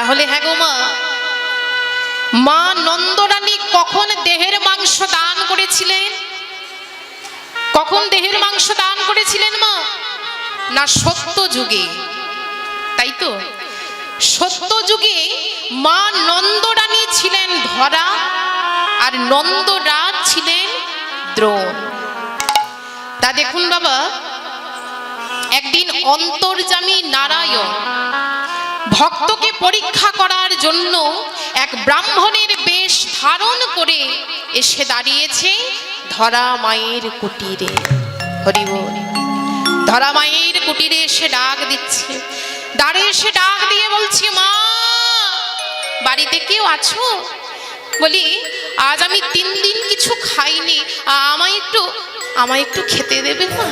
তাহলে হ্যাঁ গো মা। মা নন্দরানী কখন দেহের মাংস দান করেছিলেন? কখন দেহের মাংস দান করেছিলেন মা? না সত্য যুগে। তাই তো? সত্য যুগে মা নন্দরানী ছিলেন ধরা আর নন্দরাজ ছিলেন দ্রোণ। তা দেখুন বাবা, একদিন অন্তর্জামী নারায়ণ ভক্তকে পরীক্ষা করার জন্য এক ব্রাহ্মণের বেশ ধারণ করে এসে দাঁড়িয়েছে ধরা মায়ের কুটিরে। হরিবল ধরা মায়ের কুটিরে এসে ডাক দিচ্ছে। দাঁড়িয়ে এসে ডাক দিয়ে বলছি, মা, বাড়িতে কেউ আছো? বলি, আজ আমি তিন দিন কিছু খাইনি। আমায় একটু আমায় একটু খেতে দেবে মা